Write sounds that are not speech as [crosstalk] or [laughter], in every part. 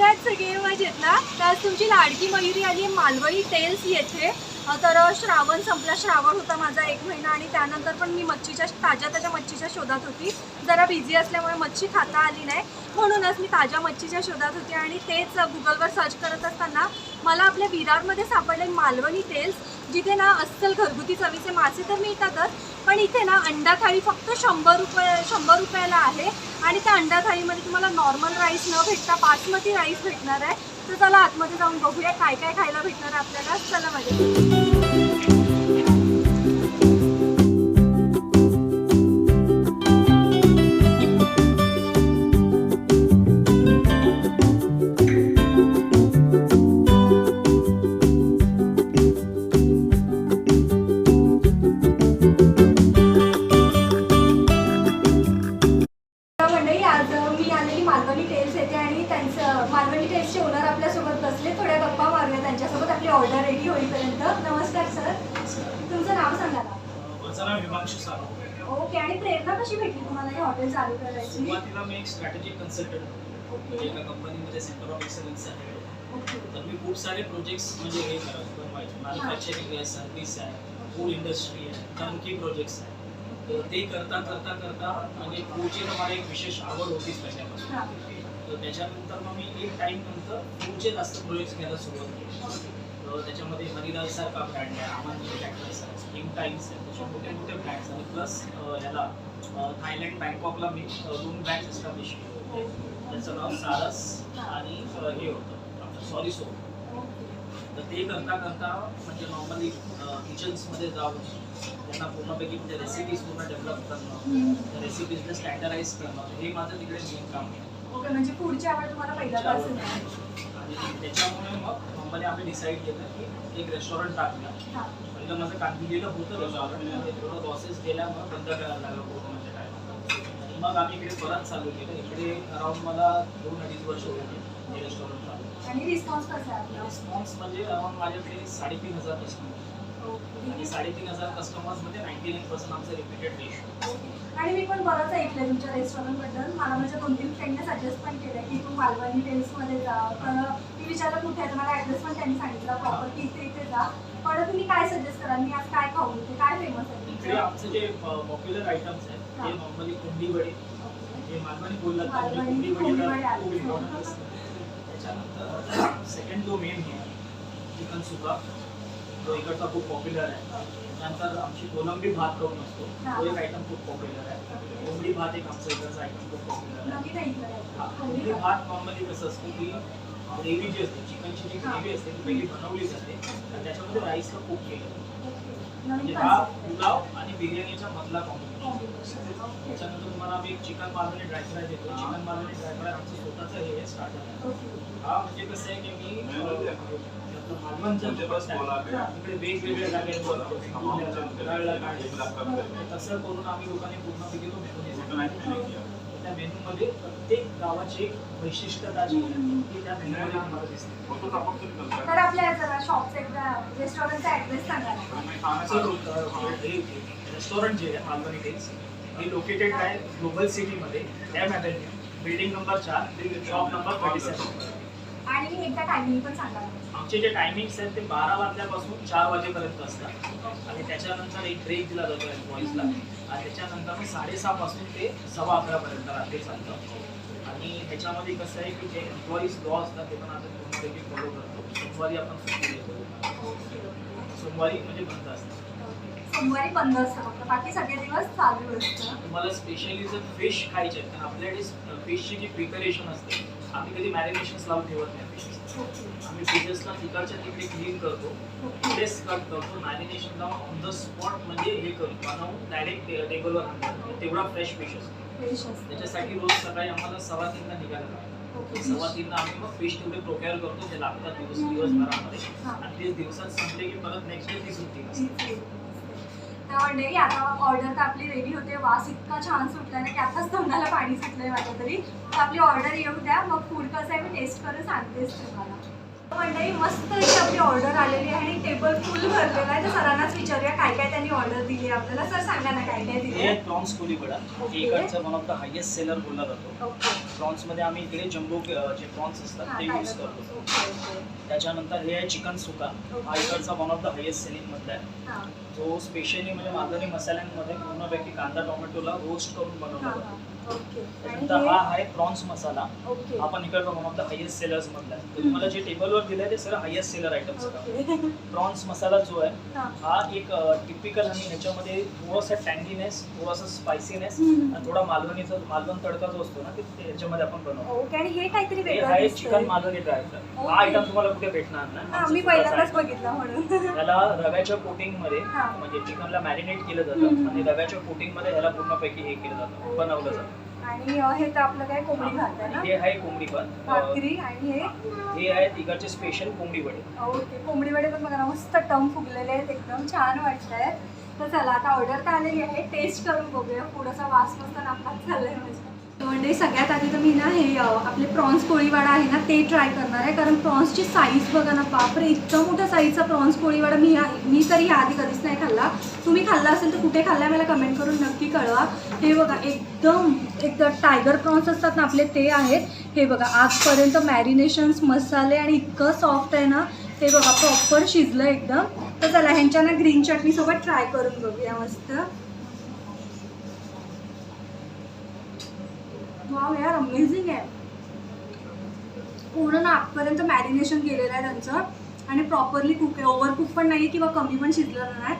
त्याच सगळे म्हणजे मजेत ना तर तुमची लाडकी मयुरी आली मालवणी टेल्स येथे. तर श्रावण संपला श्रावण होता माझा एक महिना आणि त्यानंतर पण मी मच्छीच्या ताज्या ताज्या मच्छीच्या शोधात होती. जरा बिझी असल्यामुळे मच्छी खाता आली नाही. म्हणूनच मी ताज्या मच्छीच्या शोधात होती आणि तेच गुगलवर सर्च करत असताना मला आपल्या विरारमध्ये सापडले मालवणी टेल्स जिथे ना अस्सल घरगुती चवीचे मासे तर मिळतातच पण इथे ना अंडा थाळी फक्त शंभर रुपये शंभर रुपयाला आहे. आणि त्या अंडा थाळीमध्ये तुम्हाला नॉर्मल राईस न भेटता बासमती राईस भेटणार आहे. तर चला आतमध्ये जाऊन बघूया काय काय खायला भेटणार आहे आपल्याला. चला मध्ये म्हणजे एका कंपनीमध्ये सेंटर ऑफ एक्सलन्स आहे. तर मी खूप सारे प्रोजेक्ट्स म्हणजे हे बनवायचे. मॅन्युफॅक्चरिंग आहे सर्व्हिस आहे फूड इंडस्ट्री आहे टर्की प्रोजेक्ट्स आहे. तर ते करता करता करता म्हणजे फूडची मला एक विशेष आवड होतीच पहिल्यापासून तर त्याच्यानंतर मग मी एक टाइम नंतर फूडचे जास्त प्रोजेक्ट्स घ्यायला सुरुवात केली. तर त्याच्यामध्ये हरिदाल सारखा ब्रँड आहे आनंद ट्रॅक्टर्स आहे स्प्रिंग टाईम्स आहे. तसे मोठे मोठे ब्रँड्स आणि प्लस ह्याला अ, थायलंड बँकॉकला मी दोन ब्रँड्स एस्टॅब्लिश केले. त्याचं नाव सारस आणि हे होतं. आपलं सॉरी सो तर ते करता करता म्हणजे नॉर्मली किचन्समध्ये जाऊन त्यांना पूर्णपैकी म्हणजे रेसिपीज पूर्ण डेव्हलप करणं. त्या रेसिपीजला स्टँडर्डाईज करणं हे माझं तिकडे मेन काम आहे. ओके म्हणजे पुढची आवड तुम्हाला पहिल्यापासून आणि त्याच्यामुळे मग नॉर्मली आम्ही डिसाईड केलं की एक रेस्टॉरंट टाकूया. हां. पहिलं माझं कांदिवलीला होतं रेस्टॉरंट तेवढं लॉसेस गेल्यामुळे बंद करायला लागलं. मग आम्ही इकडे परत चालू केलं. इकडे अराउंड मला दोन अडीच वर्ष होते रेस्टॉरंट चालू आणि रिस्पॉन्स कसा आहे आपला? रिस्पॉन्स म्हणजे अराउंड माझ्याकडे साडेतीन हजार कस्टमर आणि साडेतीन हजार कस्टमर्समध्ये नाईन्टी नाईन पर्सेंट आमचं रिपीटेड रेशो आणि मी पण बरंच ऐकलं तुमच्या रेस्टॉरंटबद्दल. मला माझ्या दोन तीन फ्रेंडने सजेस्ट पण केलं की तू मालवणी टेल्समध्ये जा. तर मी विचारलं कुठे आहे? मला ॲड्रेस पण त्यांनी सांगितला. प्रॉपर की इथे इथे जा. पण तुम्ही काय सजेस्ट कराल? मी आज काय खाऊ? काय फेमस आहे? आमचे जे पॉप्युलर आयटम्स आहेत ते नॉर्मली कोंबडी वडे जे मालवणी बोललात ना, म्हणजे मालवणी कोंबडी वडी कोंबडी तर वडे खूप असतं. त्याच्यानंतर सेकंड जो मेन आहे चिकन सुका. तो इकडचा खूप पॉप्युलर आहे. त्यानंतर आमची कोलंबी भात करून असतो. तो एक आयटम खूप पॉप्युलर आहे. कोंबडी भात एक आमचा इकडचा आयटम खूप पॉप्युलर आहे. हा, कोंबडी भात. नॉर्मली कसं असतं की ग्रेव्ही जी असते चिकनची जी ग्रेव्ही असते ती पहिली बनवली जाते. आणि त्याच्यामध्ये राईसला कुक केलं. हा concept आहे. पुलाव आणि बिर्याणीच्या मधला कॉम्बिनेशन. त्याच्यानंतर तुम्हाला आम्ही एक चिकन मालवणी ड्राय फ्राय देतो चिकन मालवणी ड्राय फ्राय आमचं स्वतःचं हे स्टार्टर. हा म्हणजे कसं आहे की मी अं, आपलं मालवणचं जे बस आहे. तिकडे वेगवेगळ्या जागेवर तसं करून आम्ही लोकांनी मेनू दिला त्या मेनूमध्ये प्रत्येक गावाची एक वैशिष्ट्यता जी आहे ती त्या मेनूमध्ये तुम्हाला दिसते. तर आपल्या शॉपचा एकदा रेस्टॉरंटचा ॲड्रेस सांगा. रेस्टॉरंट जे आहे मालवणी टेक्स हे लोकेटेड आहे ग्लोबल सिटीमध्ये एम ॲव्हेन्यू बिल्डिंग नंबर चार शॉप नंबर थर्टी सेवन आणि एकदा टायमिंग पण सांगा. आमचे जे टायमिंग्स आहेत ते बारा वाजल्यापासून चार वाजेपर्यंत असतात. आणि त्याच्यानंतर एक ब्रेक दिला जातो एम्प्लॉईजला त्याच्यानंतर मग साडेसहापासून ते सव्वा अकरापर्यंत रात्री चालतं. आणि ह्याच्यामध्ये कसं आहे की जे एम्प्लॉईज लॉ असतात ते पण आता पूर्णपैकी फॉलो करतो. सोमवारी आपण सुट्टी देतो. सोमवारी म्हणजे बंद असतं. सोमवारी बंद असतं फक्त. बाकी सगळे दिवस चालू असतं. तुम्हाला स्पेशली जर फिश खायचे तर आपल्याकडे फिशची जी प्रिपरेशन असते आम्ही कधी मॅरिनेशन्स लावून ठेवत नाही. आम्ही फिशेसला तिकडच्या तिकडे क्लीन करतो. प्लेस कट करतो. मॅरिनेशन लावून ऑन द स्पॉट म्हणजे हे करतो. बनवून डायरेक्ट टेबलवर आणतो. तेवढा फ्रेश फिश असतो त्याच्यासाठी रोज सकाळी आम्हाला सव्वा तीनला निघायला लागतं. सव्वा तीनला आम्ही मग फिश तेवढे प्रोक्युअर करतो. जे लागतात दिवस दिवसभरामध्ये. आणि ते दिवसात संपले की परत नेक्स्ट डे ती सुट्टी असते तर नाही आता ऑर्डर तर आपली रेडी होते. वास इतका छान सुटला ना की आताच तोंडाला पाणी सुटलंय माझ्या तरी. तर आपली ऑर्डर येऊ द्या. मग फूड कसं आहे मी टेस्ट करून सांगतेच तुम्हाला. मंडळी मस्त अशी आपली ऑर्डर आलेली आहे आणि टेबल फुल भरलेला आहे. तर सरांनाच विचारूया काय काय त्यांनी ऑर्डर दिली आपल्याला. सर सांगा ना काय काय दिली प्रॉन्स कोली वडा. इकडचं one of the highest seller बोलला जातो. ओके. प्रॉन्समध्ये आम्ही इकडे जम्बो जे प्रॉन्स असतात ते यूज करतो? त्याच्यानंतर हे आहे चिकन सुका. हा. इकडचा one of the highest selling मधला आहे. जो स्पेशली म्हणजे मालवणी मसाल्यांमध्ये पूर्णपैकी कांदा टोमॅटोला रोस्ट करून बनवला जातो. हां त्यानंतर हा आहे प्रॉन्स मसाला आपण इकडचा one of the highest sellers मधला आहे तर तुम्हाला जे टेबलवर दिलंय ते sir highest seller items okay prawns masala जो आहे हां. एक टिपिकल आणि ह्याच्यामध्ये थोडासा टँगीनेस थोडासा स्पायसीनेस. आणि थोडा मालवणीचा मालवण तडका जो असतो ना ते ह्याच्यामध्ये आपण बनवतो. आणि हे काहीतरी हे आहे. Chicken Malvani dry. हा आयटम तुम्हाला कुठे भेटणार नाही. मी पहिल्यांदाच. बघितलं म्हणून. त्याला रव्याच्या कोटिंगमध्ये. म्हणजे चिकनला मॅरिनेट केलं. जातं आणि रव्याच्या कोटिंगमध्ये ह्याला पूर्णपैकी हे केलं जातं. बनवलं जातं. आणि हे तर आपलं काय कोंबडी भात आहे ना? हे आहे कोंबडी अं, भाकरी आणि हे? हे आहे तिकडचे स्पेशल कोंबडी वडे. ओके. कोंबडी वडे पण बघा ना मस्त टम फुगलेले आहेत एकदम छान वाटतंय. तर चला आता ऑर्डर तर आलेली आहे. टेस्ट करून बघूया. पुढचा वास मस्त नाकात चाललाय माझ्या. म्हणजे सगळ्यात आधी तर मी ना हे आपले प्रॉन्स कोळीवाडा आहे ना ते ट्राय करणार आहे. कारण प्रॉन्सची साईज बघा ना बापरे इतकं मोठ्या साईजचा प्रॉन्स कोळीवाडा मी या- मी तरी आधी कधीच नाही खाल्ला. तुम्ही खाल्ला असेल तर कुठे खाल्ला मला कमेंट करून नक्की कळवा. हे बघा एकदम एकदम टायगर प्रॉन्स असतात ना आपले ते आहेत. हे बघा आजपर्यंत मॅरिनेशन्स मसाले आणि इतकं सॉफ्ट आहे ना हे बघा प्रॉपर शिजलं एकदम. तर चला ह्यांच्या ना ग्रीन चटणीसोबत ट्राय करून बघूया मस्त. वाव यार अमेझिंग आहे. पूर्ण ना आतपर्यंत मॅरिनेशन केलेलं आहे त्यांचं. आणि प्रॉपरली कुक आहे. ओव्हर कुक पण नाही किंवा कमी पण शिजलेलं नाही.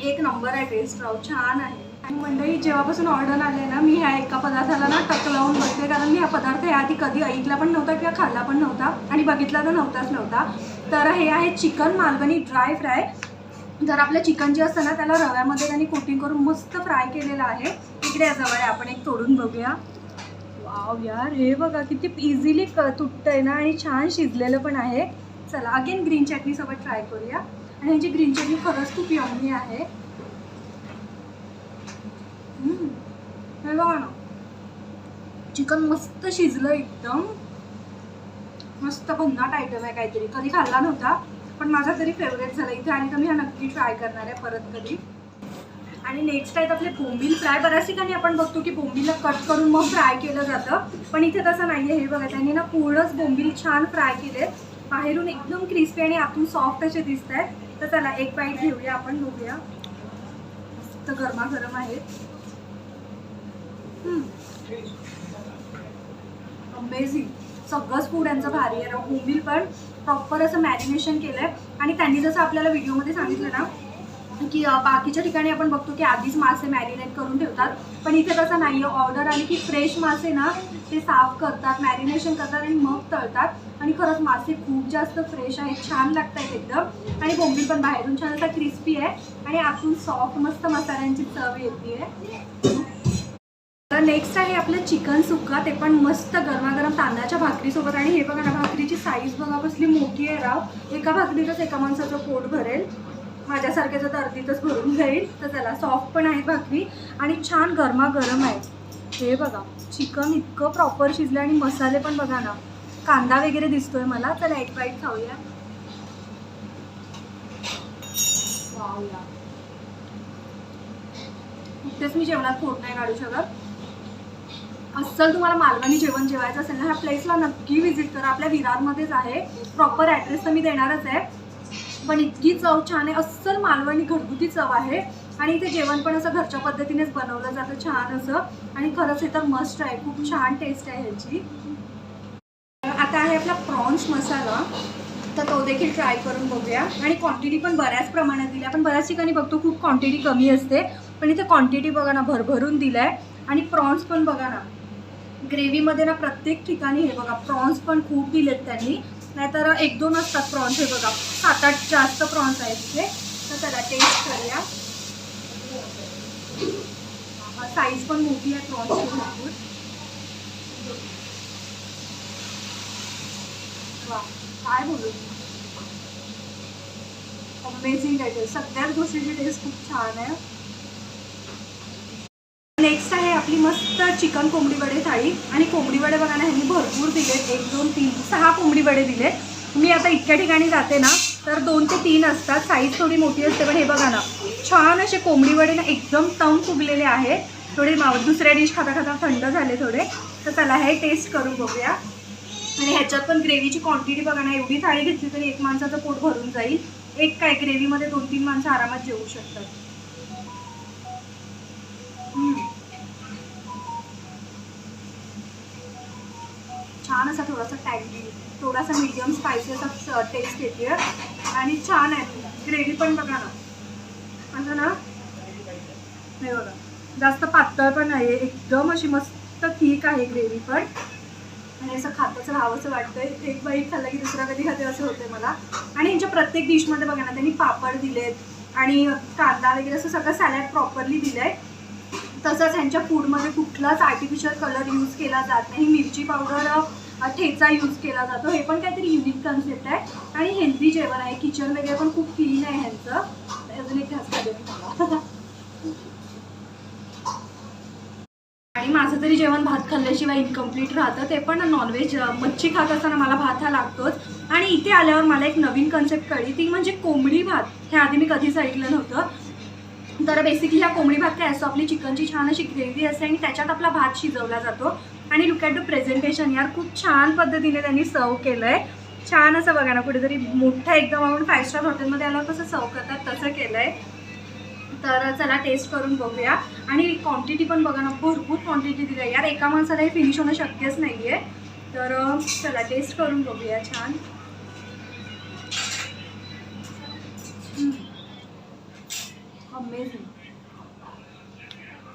एक नंबर आहे टेस्ट राव छान आहे. आणि मंडळी जेव्हापासून ऑर्डर आले ना मी ह्या एका पदार्थाला ना टक लावून बघते. कारण मी हा पदार्थ याआधी कधी ऐकला पण नव्हता किंवा खाल्ला पण नव्हता. आणि बघितला तर नव्हताच नव्हता. तर हे आहे चिकन मालवणी ड्राय फ्राय जर आपलं चिकन जे असतं ना त्याला रव्यामध्ये त्यांनी कोटिंग करून मस्त फ्राय केलेलं आहे. इकडे जवळ आहे. आपण एक तोडून बघूया. वाव यार हे बघा किती इझिली क तुटतंय ना आणि छान शिजलेलं पण आहे. चला अगेन ग्रीन चटणीसोबत ट्राय करूया. आणि ह्याची ग्रीन चटणी खरंच खूप यम्मी आहे. हे बघा ना. चिकन मस्त शिजलं एकदम. मस्त भन्नाट आयटम आहे काहीतरी. कधी खाल्ला नव्हता पण माझा तरी फेवरेट झाला. इथे आणि तर मी हा नक्की ट्राय करणार आहे परत कधी. आणि नेक्स्ट आहेत आपले बोंबील फ्राय. बऱ्याच ठिकाणी आपण बघतो की बोंबीलला कट करून मग फ्राय केलं जातं. पण इथे तसं नाही आहे हे बघा त्यांनी ना पूर्णच बोंबील छान फ्राय केले. बाहेरून एकदम क्रिस्पी आणि आतून सॉफ्ट असे दिसत आहेत तर त्याला एक बाईट घेऊया आपण बघूया. मस्त गरमागरम आहेत अमेझिंग सगळंच फूड यांचं भारी आहे. बोंबील पण प्रॉपर असं मॅरिनेशन केलं आहे आणि त्यांनी जसं आपल्याला व्हिडिओमध्ये सांगितलं ना की बाकीच्या ठिकाणी आपण बघतो की आधीच मासे मॅरिनेट करून ठेवतात. पण इथे तसं नाही आहे ऑर्डर आली की फ्रेश मासे ना ते साफ करतात मॅरिनेशन करतात आणि मग तळतात. आणि खरंच मासे खूप जास्त फ्रेश आहेत छान लागत आहेत एकदम. आणि बोंबील पण बाहेरून छान असा क्रिस्पी आहे. आणि आतून सॉफ्ट मस्त मसाल्यांची चव येते तर नेक्स्ट आहे आपलं चिकन सुक्का. ते पण मस्त गरमागरम तांदळाच्या भाकरीसोबत. आणि हे बघा ना भाकरीची साईज बघा कसली मोठी आहे राव. एका भाकरीतच एका माणसाचं पोट भरेल. माझ्यासारख्याचं तर अर्धीतच भरून जाईल. तर त्याला सॉफ्ट पण आहे भाकरी आणि छान गरमागरम आहे. हे बघा चिकन इतकं प्रॉपर शिजलं आणि मसाले पण बघा ना कांदा वगैरे दिसतोय मला. चला एक बाईट खाऊया. वाव मी जेवणात फोट नाही काढू शकत. अस्सल तुम्हाला मालवणी जेवण जेवायचं असेल ना ह्या प्लेसला नक्की व्हिजिट करा. आपल्या विरारमध्येच आहे. प्रॉपर ॲड्रेस तर मी देणारच आहे. पण इतकी चव छान आहे. अस्सल मालवणी घरगुती चव आहे. आणि इथे जेवण पण असं घरच्या पद्धतीनेच बनवलं जातं छान असं. आणि खरंच हे तर मस्ट आहे. खूप छान टेस्ट आहे ह्याची. आता आहे आपला प्रॉन्स मसाला तर तो देखील ट्राय करून बघूया. आणि क्वांटिटी पण बऱ्याच प्रमाणात दिली आपण बऱ्याच ठिकाणी बघतो खूप क्वांटिटी कमी असते. पण इथे क्वांटिटी बघा ना भरभरून दिलं आहे आणि प्रॉन्स पण बघा ना ग्रेव्हीमध्ये ना प्रत्येक ठिकाणी हे बघा प्रॉन्स पण खूप दिलेत त्यांनी. नाहीतर एक दोन असतात प्रॉन्स हे बघा सात आठ जास्त प्रॉन्स आहेत तिथे तर त्याला टेस्ट करूया. साईज पण मोठी आहे प्रॉन्सची भरपूर. वा काय बोलू? अमेझिंग आहे ते. सगळ्याच गोष्टीची टेस्ट खूप छान आहे नेक्स्ट आहे आपली मस्त चिकन कोंबडी वडे थाळी आणि कोंबडी वडे बघा ना ह्यांनी भरपूर दिलेत. एक दोन तीन सहा कोंबडी वडे दिलेत. मी आता इतक्या ठिकाणी जाते ना तर दोन ते तीन असतात. साईज थोडी मोठी असते पण हे बघा ना छान असे कोंबडी वडे ना एकदम तम फुगलेले आहेत. थोडे माव दुसऱ्या डिश खाता खाता थंड झाले थोडे. तर चला हे टेस्ट करून बघूया. आणि ह्याच्यात पण ग्रेव्हीची क्वांटिटी बघा ना एवढी थाळी घेतली तरी एक माणसाचं पोट भरून जाईल. एक काय ग्रेव्हीमध्ये दोन तीन माणसं आरामात जेवू शकतात. छान असा थोडासा टँगी थोडासा मीडियम स्पायसी असा टेस्ट येते आणि छान आहे. ग्रेव्ही पण बघा ना. असं ना? हे बघा. जास्त पातळ पण नाही आहे एकदम अशी मस्त ठीक आहे ग्रेव्ही पण. आणि असं खातंच राहावंसं वाटतंय. एक बाईट खाल्लं की दुसरा कधी खाते असं होते मला. आणि यांच्या प्रत्येक डिशमध्ये बघा ना त्यांनी पापड दिलेत आणि कांदा वगैरे असं सगळं सॅलॅड प्रॉपरली दिलंय. तसंच ह्यांच्या फूडमध्ये कुठलाच आर्टिफिशियल कलर यूज केला जात नाही. मिरची पावडर ठेचा यूज केला जातो. हे पण काहीतरी युनिक कन्सेप्ट आहे. आणि हेल्दी जेवण आहे. किचन वगैरे पण खूप क्लीन आहे ह्यांचं. अजून एक घास खाते [laughs] आणि माझं तरी जेवण भात खाल्ल्याशिवाय इनकम्प्लीट राहतं. ते पण नॉनव्हेज मच्छी खात असताना मला भात हा लागतोच. आणि इथे आल्यावर मला एक नवीन कन्सेप्ट कळली. ती म्हणजे कोंबडी भात. हे आधी मी कधीच ऐकलं नव्हतं. तर बेसिकली हा कोंबडी भात काय असतो? आपली चिकनची छान अशी ग्रेव्ही असते आणि त्याच्यात आपला भात शिजवला जातो. आणि लुक ॲट द प्रेझेंटेशन यार खूप छान पद्धतीने त्यांनी सर्व केलं आहे छान असं बघा ना कुठेतरी मोठं एकदम आपण फाईव्ह स्टार हॉटेलमध्ये आल्यावर कसं सर्व करतात तसं केलं आहे तर चला टेस्ट करून बघूया. आणि क्वांटिटी पण बघा ना भरपूर क्वांटिटी दिली आहे यार एका माणसाला हे फिनिश होणं शक्यच नाही आहे तर चला टेस्ट करून बघूया छान. अमेझिंग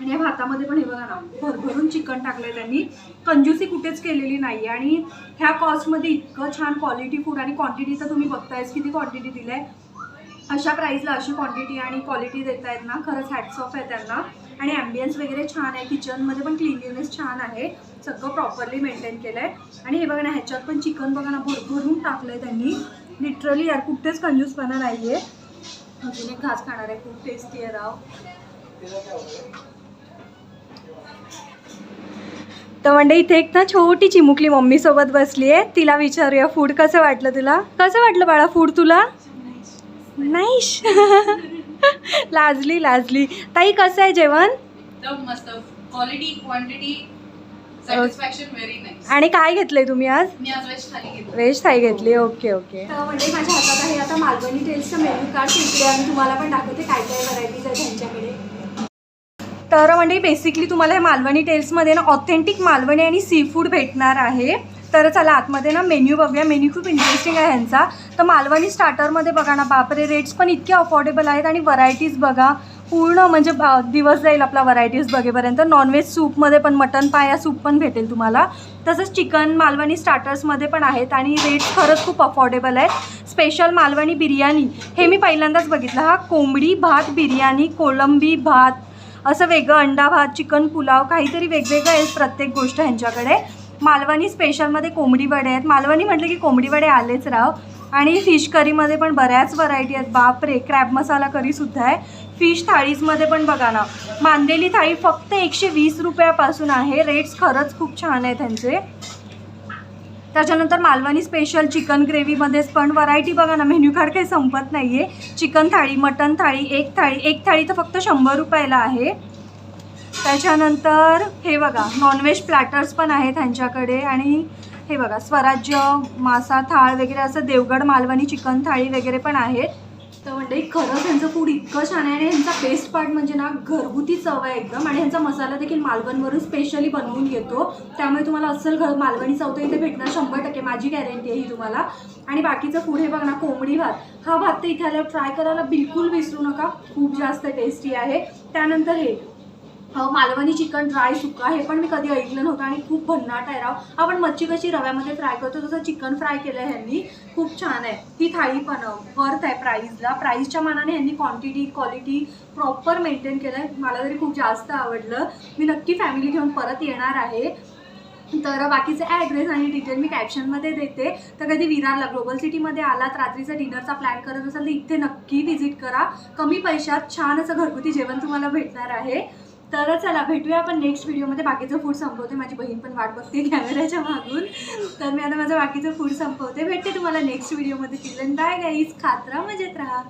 आणि या भातामध्ये पण हे बघा ना भरभरून चिकन टाकलंय त्यांनी. कंजूसी कुठेच केलेली नाही आणि ह्या कॉस्टमध्ये इतकं छान क्वालिटी फूड आणि क्वांटिटी तर तुम्ही बघतायच किती क्वांटिटी दिलं आहे अशा प्राईसला अशी क्वांटिटी आणि क्वालिटी देत आहेत ना खरंच हॅट्स ऑफ आहे त्यांना. आणि ॲम्बियन्स वगैरे छान आहे किचनमध्ये पण क्लिनलीनेस छान आहे सगळं प्रॉपरली मेंटेन केलं आहे आणि हे बघा ना ह्याच्यात पण चिकन बघा ना भरभरून टाकलं आहे त्यांनी. लिटरली यार कुठेच कंजूसपणा नाही आहे अजून एक घास खाणार आहे खूप टेस्टी आहे राव. तर म्हणजे इथे एक ना छोटी चिमुकली मम्मी सोबत बसली आहे. तिला विचारूया फूड कसं वाटलं तुला? कसं वाटलं बाळा फूड तुला? नाईश [laughs] लाजली लाजली. ताई कसं आहे जेवण? एकदम मस्त. Quality quantity satisfaction very nice आणि काय घेतलंय तुम्ही आज? मी आज वेज थाली घेतली. व्हेज थाई घेतली. ओके ओके म्हणजे माझ्या हातात आहे आता मालवणी टेल्सचं मेन्यू कार्ड इकडे आणि तुम्हाला पण दाखवते काय काय व्हरायटीज आहेत त्यांच्याकडे तर म्हणजे बेसिकली तुम्हाला हे मालवणी टेल्समध्ये ना ऑथेंटिक मालवणी आणि सी फूड भेटणार आहे. तर चला आतमध्ये ना मेन्यू बघूया. मेन्यू खूप इंटरेस्टिंग आहे ह्यांचा. तर मालवणी स्टार्टरमध्ये बघा ना बापरे रेट्स पण इतके अफोर्डेबल आहेत आणि व्हरायटीज बघा. पूर्ण म्हणजे दिवस जाईल आपला व्हरायटीज बघेपर्यंत. नॉनव्हेज सूपमध्ये पण मटन पाया सूप पण भेटेल तुम्हाला. तसंच चिकन मालवणी स्टार्टर्समध्ये पण आहेत आणि रेट्स खरंच खूप अफोर्डेबल आहेत स्पेशल मालवणी बिर्याणी. हे मी पहिल्यांदाच बघितलं. हा कोंबडी भात बिर्याणी कोलंबी भात असं वेगळं अंडा भात चिकन पुलाव काहीतरी वेगवेगळं आहे प्रत्येक गोष्ट ह्यांच्याकडे. मालवणी स्पेशलमध्ये कोंबडी वडे आहेत. मालवणी म्हटलं की कोंबडी वडे आलेच राव. आणि फिश करीमध्ये पण बऱ्याच व्हरायटी आहेत. बापरे क्रॅब मसाला करीसुद्धा आहे. फिश थाळीजमध्ये पण बघा ना मांदेली थाळी फक्त एकशे वीस रुपयापासून आहे. रेट्स खरंच खूप छान आहेत त्यांचे त्याच्यानंतर मालवणी स्पेशल चिकन ग्रेव्हीमध्येच पण व्हरायटी बघा ना मेन्यू कार्ड काही संपत नाही आहे चिकन थाळी मटन थाळी एक थाळी एक थाळी तर फक्त शंभर रुपयाला आहे. त्याच्यानंतर हे बघा नॉनव्हेज प्लॅटर्स पण आहेत ह्यांच्याकडे आणि हे बघा स्वराज्य मासा थाळ वगैरे असं देवगड मालवणी चिकन थाळी वगैरे पण आहेत. तर म्हणजे खरंच ह्यांचं फूड इतकं छान आहे आणि ह्यांचा बेस्ट पार्ट म्हणजे ना घरगुती चव आहे एकदम. आणि ह्यांचा मसाला देखील मालवणवरून स्पेशली बनवून घेतो. त्यामुळे तुम्हाला अस्सल घर मालवणी चव तर इथे भेटणार शंभर टक्के. माझी गॅरंटी आहे ही तुम्हाला. आणि बाकीचं फूड हे बघ ना कोंबडी भात. हा भात तर इथे आल्यावर ट्राय करायला बिलकुल विसरू नका. खूप जास्त टेस्टी आहे. त्यानंतर हे मालवणी चिकन ड्राय सुका हे पण मी कधी ऐकलं नव्हतं आणि खूप भन्नाट आहे राव. आपण मच्छी कशी रव्यामध्ये फ्राय करतो तसं चिकन फ्राय केलं आहे ह्यांनी. खूप छान आहे. ती थाळी पण वर्थ आहे प्राईजला प्राईजच्या मानाने ह्यांनी क्वांटिटी क्वालिटी प्रॉपर मेंटेन केलं आहे मला तरी खूप जास्त आवडलं. मी नक्की फॅमिली घेऊन परत येणार आहे. तर बाकीचे ॲड्रेस आणि डिटेल मी कॅप्शनमध्ये देते. तर कधी विरारला ग्लोबल सिटीमध्ये आलात रात्रीचा डिनरचा प्लॅन करत असाल तर इथे नक्की व्हिजिट करा. कमी पैशात छान असं घरगुती जेवण तुम्हाला भेटणार आहे. तर चला भेटूया आपण नेक्स्ट व्हिडिओमध्ये बाकीचं फूड संपवते. माझी बहीण पण वाट बघते कॅमेऱ्याच्या मागून. तर मी आता माझं बाकीचं फूड संपवते. भेटते तुम्हाला नेक्स्ट व्हिडिओमध्ये तिला बाय गाईज खात मजेत राहा.